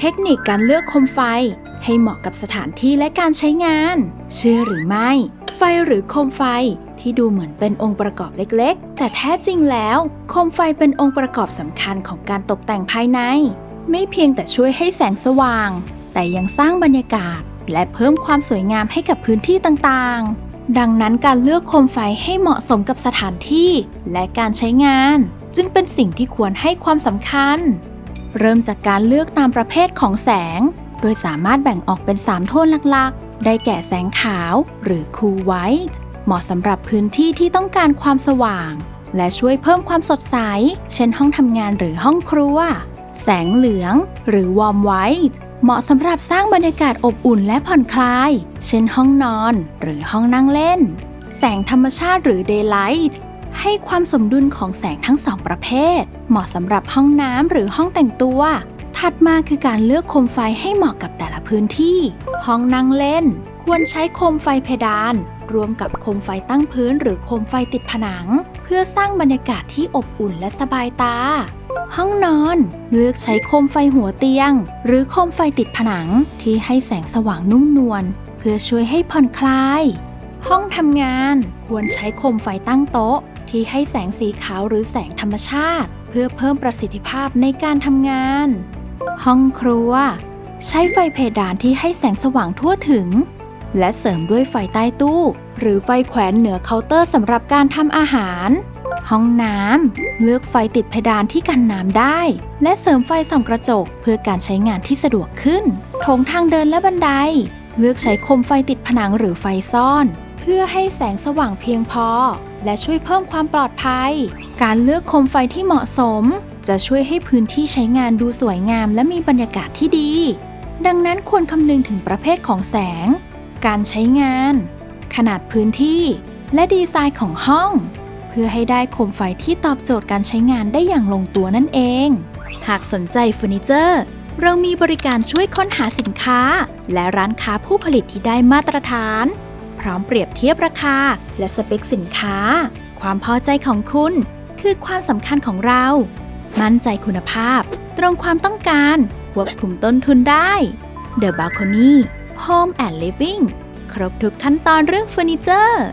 เทคนิคการเลือกโคมไฟ ให้เหมาะกับสถานที่และการใช้งาน เชื่อหรือไม่ ไฟหรือโคมไฟที่ดูเหมือนเป็นองค์ประกอบเล็กๆ แต่แท้จริงแล้ว โคมไฟเป็นองค์ประกอบสำคัญของการตกแต่งภายใน ไม่เพียงแต่ช่วยให้แสงสว่าง แต่ยังสร้างบรรยากาศ และเพิ่มความสวยงามให้กับพื้นที่ต่างๆ ดังนั้นการเลือกโคมไฟให้เหมาะสมกับสถานที่ และการใช้งาน จึงเป็นสิ่งที่ควรให้ความสำคัญ เริ่มจากการเลือกตามประเภทของแสง โดยสามารถแบ่งออกเป็น 3 โทนหลักๆ ได้แก่แสงขาวหรือ cool white เหมาะสำหรับพื้นที่ที่ต้องการความสว่าง และช่วยเพิ่มความสดใส เช่นห้องทำงานหรือห้องครัว แสงเหลือง หรือ warm white เหมาะสำหรับสร้างบรรยากาศอบอุ่นและผ่อนคลาย เช่นห้องนอน หรือห้องนั่งเล่น แสงธรรมชาติหรือ daylight ให้ความสมดุลของแสงทั้งสองประเภท เหมาะสำหรับห้องน้ำหรือห้องแต่งตัว ถัดมาคือการเลือกโคมไฟให้เหมาะกับแต่ละพื้นที่ ห้องนั่งเล่น ควรใช้โคมไฟเพดาน รวมกับโคมไฟตั้งพื้นหรือโคมไฟติดผนัง เพื่อสร้างบรรยากาศที่อบอุ่นและสบายตา ห้องนอน เลือกใช้โคมไฟหัวเตียง หรือโคมไฟติดผนังที่ให้แสงสว่างนุ่มนวลเพื่อช่วยให้ผ่อนคลาย ห้องทำงานควรใช้โคมไฟตั้งโต๊ะ ที่ให้แสงสีขาวหรือแสงธรรมชาติ เพื่อเพิ่มประสิทธิภาพในการทำงาน ห้องครัว ใช้ไฟเพดานที่ให้แสงสว่างทั่วถึง และเสริมด้วยไฟใต้ตู้ หรือไฟแขวนเหนือเคาน์เตอร์สำหรับการทำอาหาร ห้องน้ำเลือกไฟติดเพดานที่กันน้ำได้ และเสริมไฟส่องกระจก เพื่อการใช้งานที่สะดวกขึ้นโถงทางเดินและบันได เลือกใช้โคมไฟติดผนังหรือไฟซ่อน เพื่อให้แสงสว่างเพียงพอ และช่วยเพิ่มความปลอดภัย การเลือกโคมไฟที่เหมาะสม จะช่วยให้พื้นที่ใช้งานดูสวยงามและมีบรรยากาศที่ดี ดังนั้นควรคำนึงถึงประเภทของแสง การใช้งาน ขนาดพื้นที่ และดีไซน์ของห้อง เพื่อให้ได้โคมไฟที่ตอบโจทย์การใช้งานได้อย่างลงตัวนั่นเอง หากสนใจเฟอร์นิเจอร์เรามีบริการช่วยค้นหาสินค้า และร้านค้าผู้ผลิตที่ได้มาตรฐาน พร้อมเปรียบเทียบราคา และสเปคสินค้า ความพอใจของคุณ คือความสำคัญของเรา มั่นใจคุณภาพ ตรงความต้องการควบคุมต้นทุนได้ The Balcony Home and Living ครบทุกขั้นตอนเรื่องเฟอร์นิเจอร์